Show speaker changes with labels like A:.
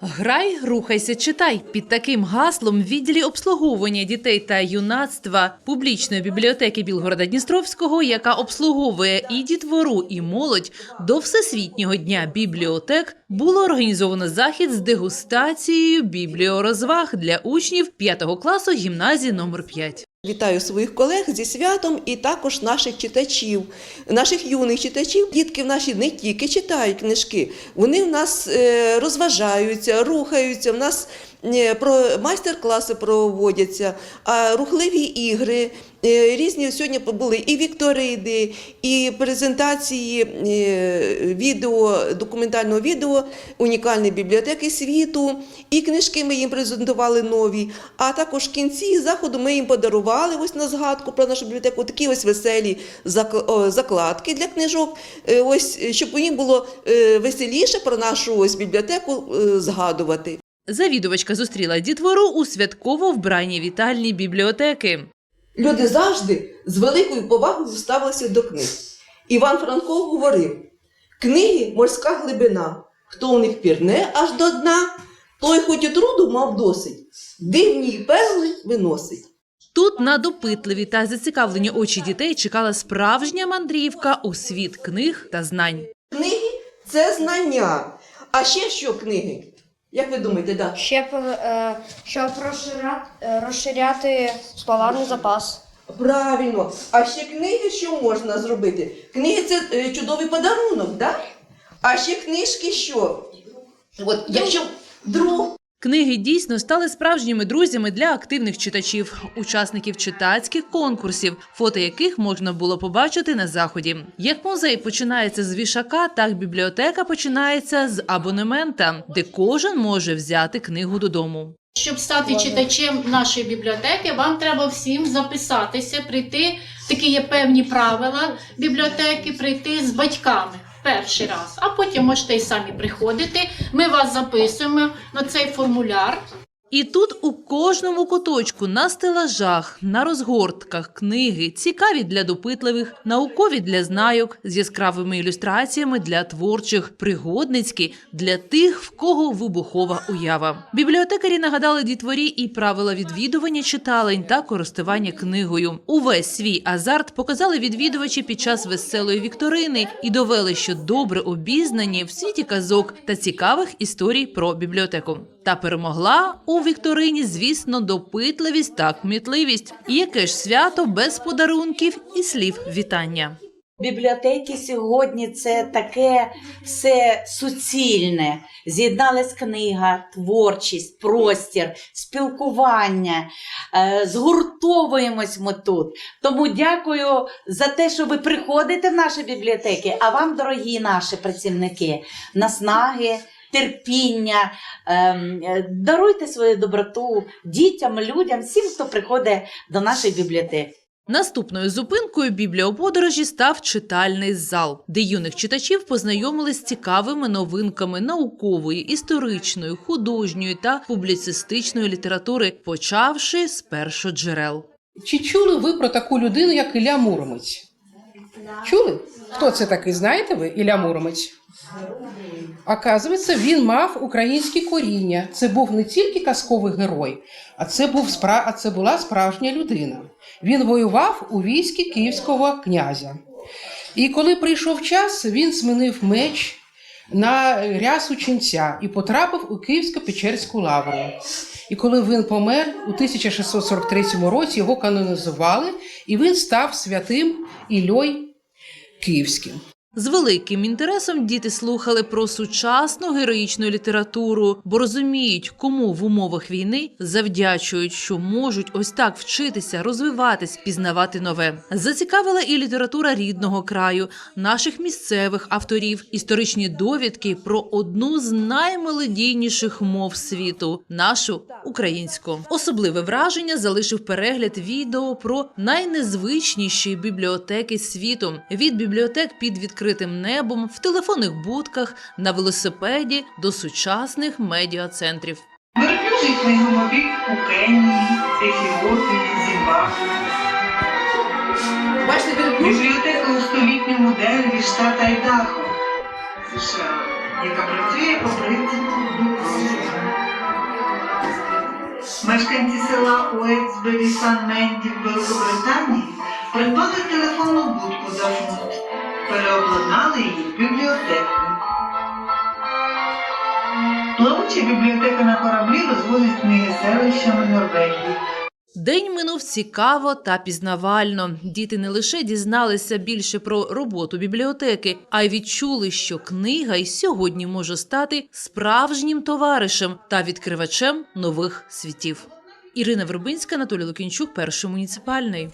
A: Грай, рухайся, читай. Під таким гаслом відділі обслуговування дітей та юнацтва публічної бібліотеки Білгорода Дністровського, яка обслуговує і дітвору, і молодь, до Всесвітнього дня бібліотек було організовано захід з дегустацією бібліорозваг для учнів 5 класу гімназії номер 5.
B: Вітаю своїх колег зі святом і також наших читачів, наших юних читачів. Дітки в наші не тільки читають книжки, вони в нас е, розважаються, рухаються. В нас майстер-класи проводяться, а рухливі ігри. е, Різні сьогодні були і вікторини, і презентації е, відео, документального відео унікальної бібліотеки світу, і книжки ми їм презентували нові. А також в кінці заходу ми їм подарували ось на згадку про нашу бібліотеку такі ось веселі закладки для книжок. е, Ось е, щоб їм було е, веселіше про нашу ось бібліотеку е, згадувати.
A: Завідувачка зустріла дітвору у святково вбраній вітальні бібліотеки.
B: Люди завжди з великою повагою ставилися до книг. Іван Франко говорив: книги морська глибина. Хто у них пірне аж до дна, той хоч і труду мав досить, дивні й перли виносить.
A: Тут на допитливі та зацікавлені очі дітей чекала справжня мандрівка у світ книг та знань.
B: Книги це знання. А ще що книги? Як ви думаєте, да?
C: Ще е, щоб розширяти, е, розширяти словарний запас.
B: Правильно. А ще книги що можна зробити? Книги це е, чудовий подарунок, да? А ще книжки що? От якщо друг
A: Книги дійсно стали справжніми друзями для активних читачів, учасників читацьких конкурсів, фото яких можна було побачити на заході. Як музей починається з вішака, так бібліотека починається з абонемента, де кожен може взяти книгу додому.
D: Щоб стати читачем нашої бібліотеки, вам треба всім записатися, прийти. Такі є певні правила бібліотеки, прийти з батьками перший раз, а потім можете і самі приходити. Ми вас записуємо на цей формуляр.
A: І тут у кожному куточку на стелажах, на розгортках книги цікаві для допитливих, наукові для знайок з яскравими ілюстраціями для творчих, пригодницькі для тих, в кого вибухова уява. Бібліотекарі нагадали дітворі і правила відвідування читалень та користування книгою. Увесь свій азарт показали відвідувачі під час веселої вікторини і довели, що добре обізнані в світі казок та цікавих історій про бібліотеку. Та перемогла у вікторині, звісно, допитливість та кмітливість. Яке ж свято без подарунків і слів вітання.
E: Бібліотеки сьогодні це таке все суцільне. З'єдналась книга, творчість, простір, спілкування. Е, Згуртовуємось ми тут. Тому дякую за те, що ви приходите в наші бібліотеки. А вам, дорогі наші працівники, наснаги. Терпіння, ем, е, даруйте свою доброту дітям, людям, всім, хто приходить до нашої бібліотеки.
A: Наступною зупинкою бібліоподорожі став читальний зал, де юних читачів познайомили з цікавими новинками наукової, історичної, художньої та публіцистичної літератури, почавши з першоджерел.
F: Чи чули ви про таку людину, як Ілля Муромець? Чули? Хто це такий? Знаєте ви, Ілля Муромець? Оказується, він мав українські коріння. Це був не тільки казковий герой, а це, був спра... а це була справжня людина. Він воював у війські київського князя. І коли прийшов час, він змінив меч на рясу ченця і потрапив у Київсько-Печерську лавру. І коли він помер у 1643 році, його канонізували, і він став святим Ільой Київським.
A: З великим інтересом діти слухали про сучасну героїчну літературу, бо розуміють, кому в умовах війни завдячують, що можуть ось так вчитися, розвиватись, пізнавати нове. Зацікавила і література рідного краю, наших місцевих авторів, історичні довідки про одну з наймелодійніших мов світу нашу українську. Особливе враження залишив перегляд відео про найнезвичніші бібліотеки світу від бібліотек під відкритим небом, в телефонних будках, на велосипеді до сучасних медіа-центрів.
G: Верблюжий книгомобіль у Кенії, Ефіопії, Зімбабве.
B: бачите,
G: Бібліотека у столітньому дереві штата Айдахо, США, яка працює по принципу «До. Мешканці села Уетсбері Сан Менді в Великобританії придбали телефонну будку за фунт, переобладнали її в бібліотеку. Плавуча бібліотека на кораблі розвозить книги селищами Норвегії.
A: День минув цікаво та пізнавально. Діти не лише дізналися більше про роботу бібліотеки, а й відчули, що книга й сьогодні може стати справжнім товаришем та відкривачем нових світів. Ірина Вербинська, Анатолій Лукінчук, перший муніципальний.